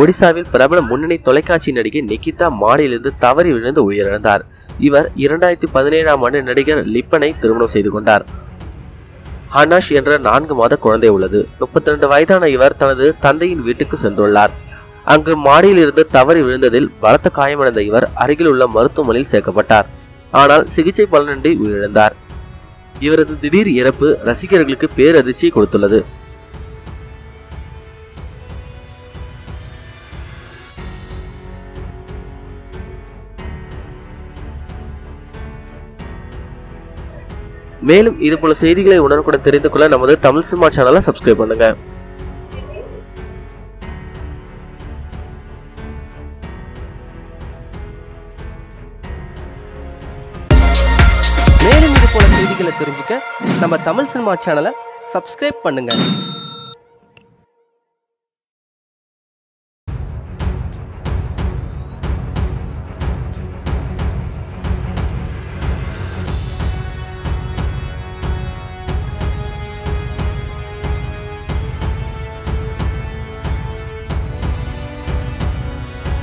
ஒடிசாவில் பிரபல முன்னணி தொலைக்காட்சி நடிகை நிகிதா மாடியிலிருந்து தவறி விழுந்து உயிரிழந்தார். இவர் இரண்டாயிரத்தி பதினேழாம் ஆண்டு நடிகர் லிப்பனை திருமணம் செய்து கொண்டார். ஹனாஷ் என்ற நான்கு மாத குழந்தை உள்ளது. முப்பத்தி ரெண்டு வயதான இவர் தனது தந்தையின் வீட்டுக்கு சென்றுள்ளார். அங்கு மாடியிலிருந்து தவறி விழுந்ததில் பலத்த காயமடைந்த இவர் அருகில் உள்ள மருத்துவமனையில் சேர்க்கப்பட்டார். ஆனால் சிகிச்சை பலனின்றி உயிரிழந்தார். இவரது திடீர் இறப்பு ரசிகர்களுக்கு பேரதிர்ச்சியை கொடுத்துள்ளது. மேலும் இது போல செய்திகளை உடனுக்குடன் தெரிந்து கொள்ள நமது தமிழ் சினிமா சேனலை சப்ஸ்கிரைப் பண்ணுங்க. மேலும் இது போல செய்திகளை தெரிஞ்சுக்க நம்ம தமிழ் சினிமா சேனலை சப்ஸ்கிரைப் பண்ணுங்க.